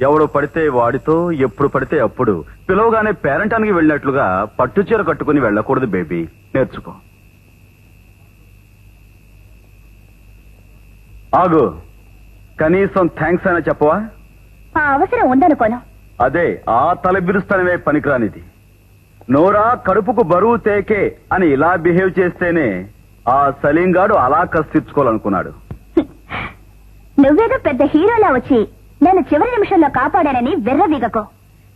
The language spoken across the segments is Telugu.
ఎవడు పడితే వాడితో ఎప్పుడు పడితే అప్పుడు. పిలవగానే పేరంటానికి వెళ్ళినట్లుగా పట్టుచీర కట్టుకుని వెళ్ళకూడదు బేబీ. నేర్చుకో. ఆగు. కనీసం థ్యాంక్స్ అయినా చెప్పవా? ఆ అవసరం ఉందనుకోను. అదే ఆ తలబిరుస్తనమే పనికిరానిది. నోరా కడుపుకు బరువు తేకే అని ఇలా బిహేవ్ చేస్తేనే ఆ సలీంగాడు అలా కసిర్చుకోవాలనుకున్నాడు నువ్వేదో పెద్ద హీరోలా వచ్చి నన్ను చివరి నిమిషంలో కాపాడానని వెర్రవీగకు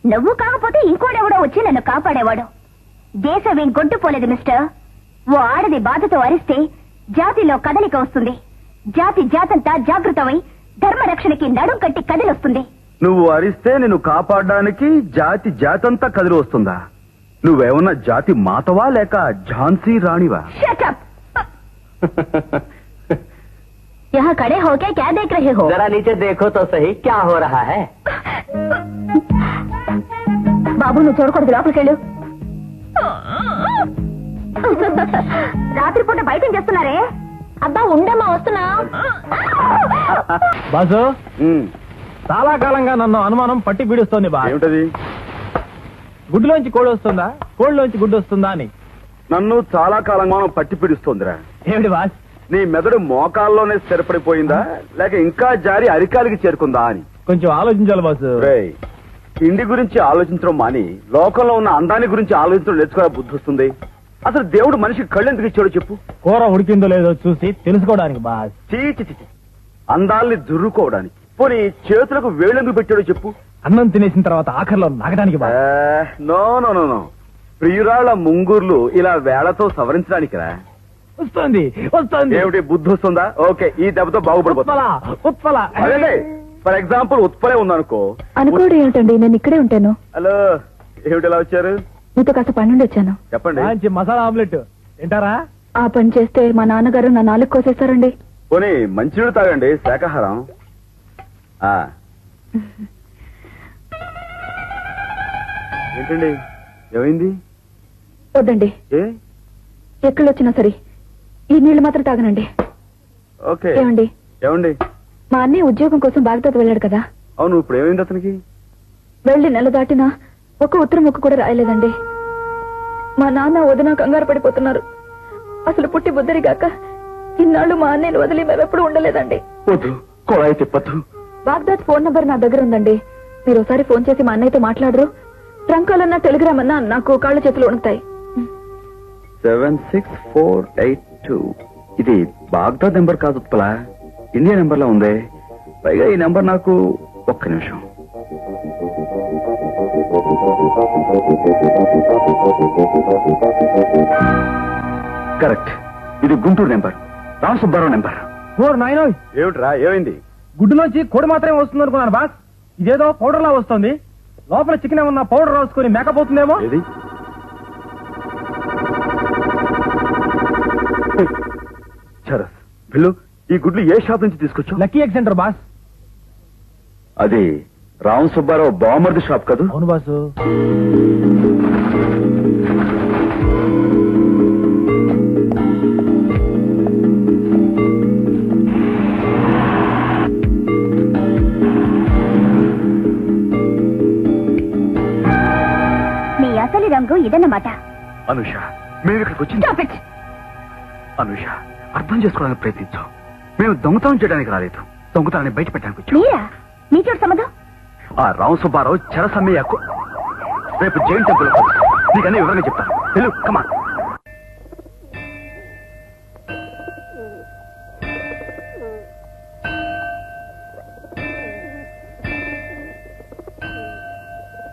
నువ్వు కాకపోతే ఇంకోడెవడో వచ్చి నన్ను కాపాడేవాడు. దేశం ఏం గొడ్డుపోలేదు మిస్టర్. ఓ ఆడది బాధతో అరిస్తే జాతిలో కదలిక వస్తుంది. జాతి జాతంతా జాగృతమై ధర్మ రక్షణకి నడుం కట్టి కదిలొస్తుంది. నువ్వు అరిస్తే నిన్ను కాపాడడానికి జాతి జాతంతా కదిలి వస్తుందా? నువ్వేమన్నా జాతి మాతవా లేక ఝాన్సీ రాణివా! यहाँ खड़े होके क्या देख रहे हो जरा नीचे देखो तो सही क्या हो रहा है బాబు నువ్వు చూడకూడదు లోపలికెళ్ళు రాత్రిపూట బయట ఏం చేస్తున్నారే అబ్బా ఉండమ్మా వస్తున్నా బాసు ఉమ్, చాలా కాలంగా నన్ను అనుమానం పట్టి పీడిస్తోంది బా ఏమిటది గుడ్డులోంచి కోడి వస్తుందా కోడిలోంచి గుడ్డు వస్తుందా అని నన్ను చాలా కాలంగా మనం పట్టి పిడుస్తోందిరా ఏమిటి బాస్ నీ మెదడు మోకాల్లోనే స్థిరపడిపోయిందా? లేక ఇంకా జారి అరికాలికి చేరుకుందా అని? కొంచెం ఆలోచించాలి బాసు. రేయ్, తిండి గురించి ఆలోచించడం మాని లోకంలో ఉన్న అందాన్ని గురించి ఆలోచించడం నేర్చుకోవడం బుద్ధి వస్తుంది అసలు దేవుడు మనిషికి కళ్ళు ఎందుకు ఇచ్చాడో చెప్పు. కూర ఉడికిందో లేదో చూసి తెలుసుకోవడానికి బాస్. చీ చీ, చీ, చీ. అందాల్ని దుర్రుకోవడానికి. పోనీ చేతులకు వేళ్ళెందుకు పెట్టాడో చెప్పు. అన్నం తినేసిన తర్వాత ఆఖరిలో నాగడానికి బాస్. ఏ, నో నో నో నో. ప్రియురాళ్ళ ముంగుర్లు ఇలా వేళతో సవరించడానికి రా వస్తుంది వస్తుంది. ఏమిటి బుద్ధి వస్తుందా? ఓకే ఈ దెబ్బతో ఉత్పల బాగుపడిపోతా. ఉత్పల అదే ఫర్ ఎగ్జాంపుల్ ఉత్పలే ఉందనుకో. అనుకోవడం ఏమిటండి? నేను ఇక్కడే ఉంటాను. హలో ఏమిటి ఇలా వచ్చారు? మీతో కాస్త పని వచ్చాను. చెప్పండి. మంచి మసాలా ఆమ్లెట్. తింటారా? ఆ పని చేస్తే మా నాన్నగారు నా నాలుగు కోసేస్తారండి. పోనీ మంచినీళ్ళు తాగండి శాకాహారం. ఆ. ఏంటండి? ఏమైంది? వద్దండి. ఏ? ఎక్కడొచ్చినా సరే ఈ నీళ్ళు మాత్రం తాగనండి. ఓకే. ఏమండి? ఏమండి? మా అన్నయ్య ఉద్యోగం కోసం బాగ్దాద్ వెళ్ళాడు కదా. అవును ఇప్పుడు ఏమైంది అతనికి? వెళ్ళి నెల దాటినా ఒక ఉత్తరం ముక్క కూడా రాయలేదండి. మా నాన్న వదిన కంగారు పడిపోతున్నారు. అసలు పుట్టి బుద్ధరిగాక ఇన్నాళ్ళు మా అన్నయ్యను వదిలి మేమెప్పుడు ఉండలేదండి. వద్దు కొళాయి తిప్పద్దు. బాగ్దాద్ ఫోన్ నంబర్ నా దగ్గర ఉందండి. మీరు ఒకసారి ఫోన్ చేసి మా అన్నయ్యతో మాట్లాడరు. ట్రంకాలన్నా టెలిగ్రామ్ అన్నా నాకు కాళ్ళ చేతులు ఉణుకుతాయి seven six four eight two ఇది బాగ్దాద్ నెంబర్ కాదు ఉత్పల ఇండియా నెంబర్లో ఉంది? పైగా ఈ నెంబర్ నాకు ఒక్క నిమిషం. కరెక్ట్ ఇది Guntur number. Ram Subbarao number. Four nine ఏమిట్రా ఏమైంది? గుడ్డులోంచి కోడి మాత్రమే వస్తుంది అనుకున్నాను బాస్. ఇదేదో పౌడర్ లా వస్తుంది. లోపల చికెన్ ఏమన్నా పౌడర్ రాసుకొని మేకపోతుందేమో? చరస్ బిల్లు ఈ గుడ్లు ఏ షాప్ నుంచి తీసుకొచ్చు లక్కీ ఎగ్ సెంటర్ బాస్. అది రామ్ సుబ్బారావు బామర్ది షాప్ కదూ? అవును బాసు. నీ అసలు రంగు ఇదన్నమాట. అనుష మేము ఇక్కడికి వచ్చింది. Stop it. అనుష. అర్థం చేసుకోవడానికి ప్రయత్నించాం మేము దొంగతనం చేయడానికి రాలేదు. దొంగతనాన్ని బయట పెట్టడానికి వచ్చాం. మీరా? సంబంధం? ఆ రామ్ సుబ్బారావు చెరసమ్మయ్యకు రేపు జైన్ టెంపుల్ నీకు అన్ని వివరంగా చెప్తాను. వెళ్ళు కమా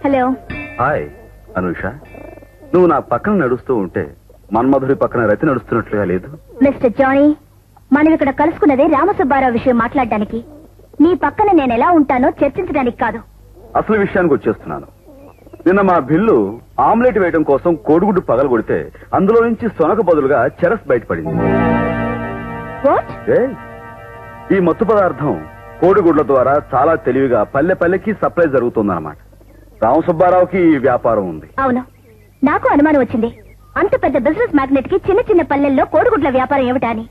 హలో. హాయ్ అనుష. నువ్వు నా పక్కన నడుస్తూ ఉంటే మన్మధుడి పక్కన రతి నడుస్తున్నట్లుగా లేదు. మిస్టర్ జానీ మనం ఇక్కడ కలుసుకున్నదే రామసుబ్బారావు విషయం మాట్లాడడానికి. నీ పక్కన నేను ఎలా ఉంటానో చర్చించడానికి కాదు. అసలు విషయానికి వచ్చేస్తున్నాను. నిన్న మా బిల్లు ఆమ్లెట్ వేయడం కోసం కోడిగుడ్డు పగలగొడితే అందులో నుంచి సొనక బదులుగా చెరస్ బయటపడింది. వాట్? ఏ? ఈ మత్తు పదార్థం కోడిగుడ్ల ద్వారా చాలా తెలివిగా పల్లె పల్లెకి సప్లై జరుగుతుందన్నమాట. రామసుబ్బారావుకి ఈ వ్యాపారం ఉంది. అవును. నాకు అనుమానం వచ్చింది. అంత పెద్ద బిజినెస్ మ్యాగ్నెట్కి చిన్న చిన్న పల్లెల్లో కోడిగుడ్ల వ్యాపారం ఏమిటని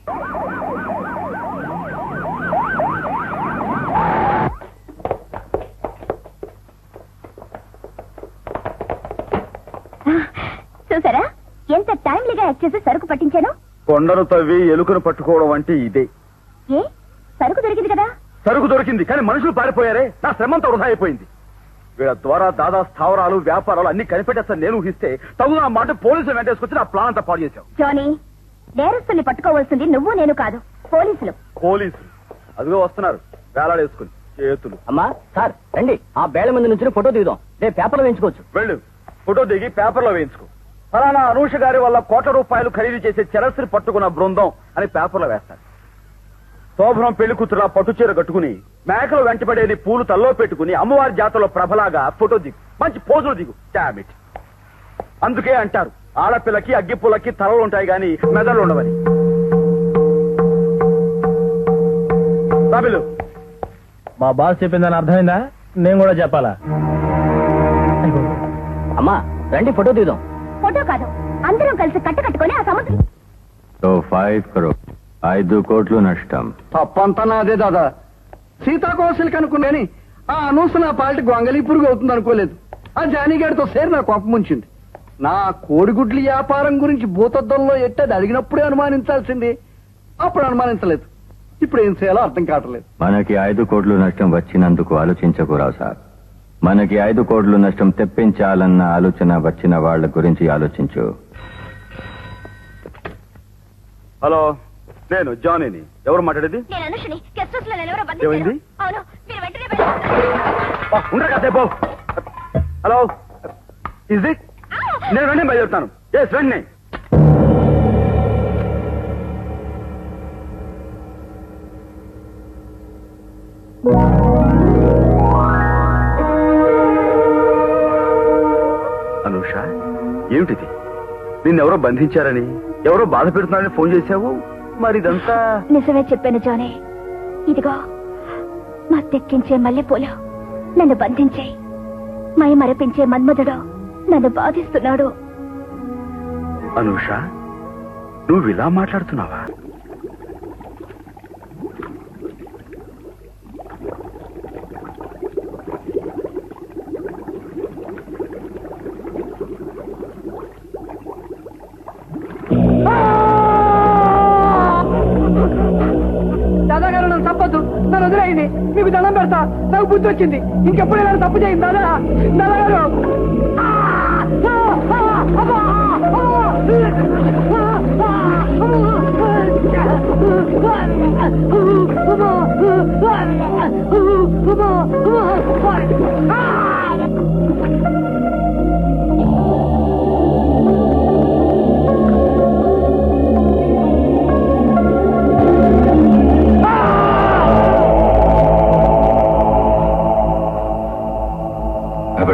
చూసారా? ఎంత టైమ్లీగా యాక్ట్ చేసి సరుకు పట్టించాను? కొండను తవ్వి ఎలుకను పట్టుకోవడం అంటే ఇదే. ఏ? సరుకు దొరికింది కదా? సరుకు దొరికింది కానీ మనుషులు పారిపోయారే. నా శ్రమంతా వృధా అయిపోయింది. వీళ్ళ ద్వారా దాదా స్థావరాలు వ్యాపారాలు అన్ని కనిపెట్టేస్తాను నేను ఊహిస్తే తగు నా మాట పోలీసులు వెంటేసుకొచ్చి నా ప్లాన్ అంతా పాడు చేశావు. జానీ నేరస్తుల్ని పట్టుకోవాల్సింది నువ్వు నేను కాదు. పోలీసులు. పోలీసులు. అదిగో వస్తున్నారు. వేలాడేసుకుని చేతులు. అమ్మా సార్ రండి. ఆ బేళ మంది నుంచి ఫోటో దిగుదాం. రేపు పేపర్లో వేయించుకోవచ్చు. వెళ్ళు. ఫోటో దిగి పేపర్లో వేయించుకో. ఫలానా అనూష గారి వల్ల కోట్ల రూపాయలు ఖరీదు చేసే చరస్సుని పట్టుకున్న బృందం అని పేపర్లో వేస్తారు. శోభనం పెళ్ళి కూతురు పట్టు చీర కట్టుకుని మేకలు వెంటబడేది పూలు తల్లో పెట్టుకుని అమ్మవారి జాతరలో ప్రభలాగా ఫోటో దిగు. మంచి పోజులు దిగు. డామిట్ అందుకే అంటారు ఆడపిల్లకి అగ్గిపుల్లకి తలలు ఉంటాయి గాని మెదళ్ళు ఉండవని. బాబిలు మా బాస్ చెప్పిందని అర్థమైందా? నేను కూడా చెప్పాలా? అయ్యో. అమ్మా రండి ఫోటో దిగుదాం. ఫోటో కాదు అందరం కలిసి కట్ట కట్టుకొని ఆ సముద్రం సో ఫైవ్ క్రో ఐదు కోట్లు నష్టం. తప్పంతా నాదే దాదా. సీతాకోసలికి అనుకున్నాని ఆ అనూస నా పాలిటి గొంగలి పురుగు అవుతుంది అనుకోలేదు. ఆ జానీగాడితో సేరి నా కోపం ఉంచింది నా కోడిగుడ్ల వ్యాపారం గురించి భూతద్దంలో ఎట్టది అడిగినప్పుడే అనుమానించాల్సింది. అప్పుడు అనుమానించలేదు. ఇప్పుడు ఏం చేయాలో అర్థం కావట్లేదు. మనకి ఐదు కోట్లు నష్టం వచ్చినందుకు ఆలోచించకురావు సార్. మనకి ఐదు కోట్లు నష్టం తెప్పించాలన్న ఆలోచన వచ్చిన వాళ్ళ గురించి ఆలోచించు. హలో. నేను జానీని. ఎవరు మాట్లాడేది? నేను అనుషుని. గెస్ట్ హౌస్లో ఎవరో ఏమైంది? అవును మీరు వెంటనే బయలుదేరండి. ఆ, ఉండరా కాసేపు హలో ఇజ్ ఇట్? నేను వెంటనే బయలుదేరుతాను. ఎస్ వెంటనే. అనూష? ఏమిటిది? నిన్నెవరో బంధించారని? ఎవరో బాధ పెడుతున్నారని ఫోన్ చేశావు? మరి ఇదంతా నిజమే చెప్పాను జానీ. ఇదిగో మా తెక్కించే మల్లెపూలు నన్ను బంధించే మై మరపించే మన్మధుడు నన్ను బాధిస్తున్నాడు. అనూష నువ్వు ఇలా మాట్లాడుతున్నావా? బుద్ధి వచ్చింది ఇంకెప్పుడు ఇలా తప్పు చేయింది దాదా Ah!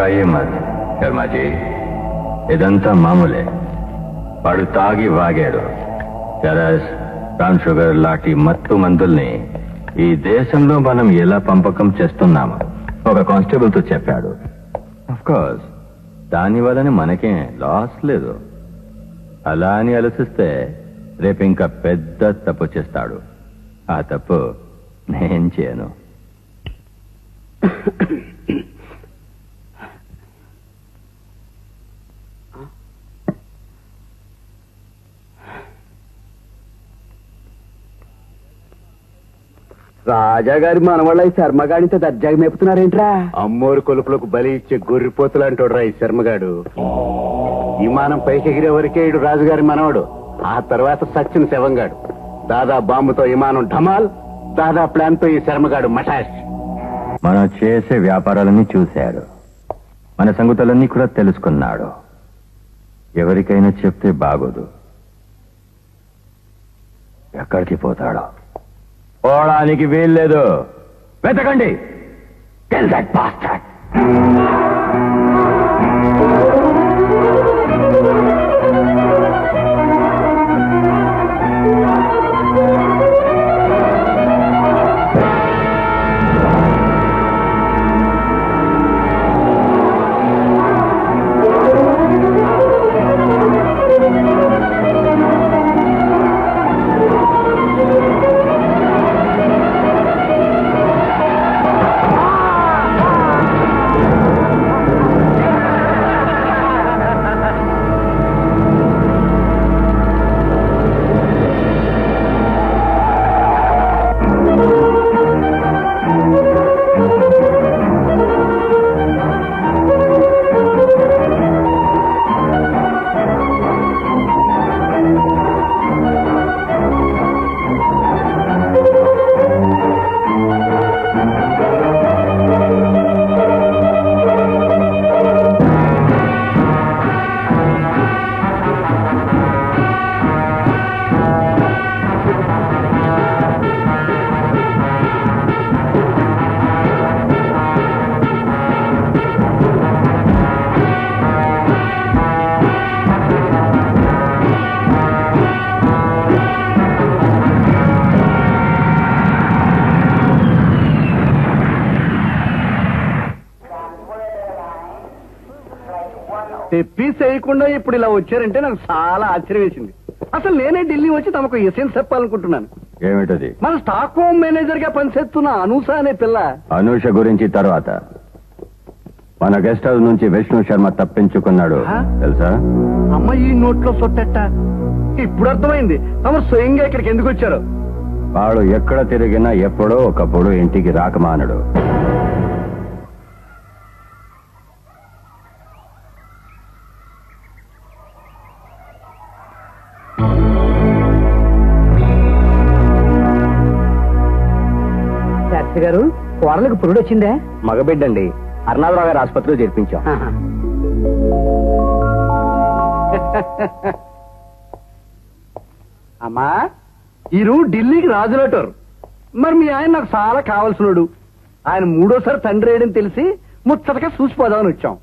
घबराइए मत శర్మ జీ ఇదంతా మామూలే వాడు తాగి వాగాడు చరస్ బ్రౌన్ షుగర్ లాంటి మత్తు మందుల్ని ఈ దేశంలో మనం ఎలా పంపకం చేస్తున్నాము ఒక కానిస్టేబుల్ తో చెప్పాడు కోర్స్ దాని వలన మనకేం లాస్ లేదు అలా అని ఆలోచిస్తే రేపు ఇంకా పెద్ద తప్పు చేస్తాడు ఆ తప్పు నేను చేయను రాజాగారి మనవాళ్ళ ఈ శర్మగాడితో దర్జాగా మేపుతున్నారేంట్రా? అమ్మోరు కొలుపులకు బలి ఇచ్చే గొర్రెపోతులు అంటాడు ఈ శర్మగాడు. విమానం పైకి ఎగిరే వరకే ఇడు రాజుగారి మనవడు. ఆ తర్వాత సచిన శవంగాడు. దాదా బాంబుతో విమానం ఢమాల్ దాదా ప్లాన్తో ఈ శర్మగాడు మటాష్. మనం చేసే వ్యాపారాలన్నీ చూశాడు. మన సంగతులన్నీ కూడా తెలుసుకున్నాడు. ఎవరికైనా చెప్తే బాగోదు. ఎక్కడికి పోతాడో. పోవడానికి వీల్లేదు వెతకండి Kill that bastard. తెప్పి చేయకుండా ఇప్పుడు ఇలా వచ్చారంటే నాకు చాలా ఆశ్చర్యం వేసింది. అసలు నేనే ఢిల్లీ వచ్చి తమకు ఎసెన్స్ చెప్పాలనుకుంటున్నాను. ఏమిటది? మన స్టాక్ హోమ్ మేనేజర్గా పనిచేస్తున్న అనూస అనే పిల్ల. అనూష గురించి తర్వాత. మన గెస్ట్ హౌస్ నుంచి విష్ణు శర్మ తప్పించుకున్నాడు. ఆ? తెలుసా? అమ్మ ఈ నోట్లో సొట్టెట్ట. ఇప్పుడు అర్థమైంది. తమరు స్వయంగా ఇక్కడికి ఎందుకు వచ్చారు? వాడు ఎక్కడ తిరిగినా ఎప్పుడో ఒకప్పుడు ఇంటికి రాకమానడు. కోడలకు పురుడు వచ్చిందే? మగబిడ్డండి. అరుణాథరావు గారి ఆసుపత్రిలో చేర్పించాం. అమ్మా ఈరు ఢిల్లీకి రాజులటారు. మరి మీ ఆయన నాకు చాలా కావలసినోడు. ఆయన మూడోసారి తండ్రి అయ్యడని తెలిసి ముచ్చటగా చూసిపోదామని వచ్చాం.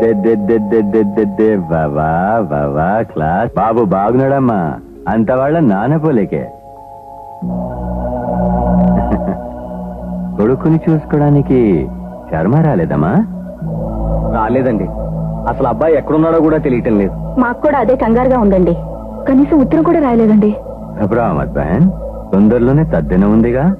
దే దే దే దే దే దే దే బాబా బాబా క్లాస్. బాబు బాగున్నాడమ్మా. అంత వాళ్ళ నానపోలేకే కొడుకుని చూసుకోవడానికి చర్మ రాలేదమ్మా? రాలేదండి. అసలు అబ్బాయి ఎక్కడున్నాడో కూడా తెలియటం లేదు. మాకు కూడా అదే కంగారుగా ఉందండి. కనీసం ఉత్తరం కూడా రాయలేదండి. అబ్రాహ్మద్ బహన్ తొందరలోనే తద్దెన ఉందిగా?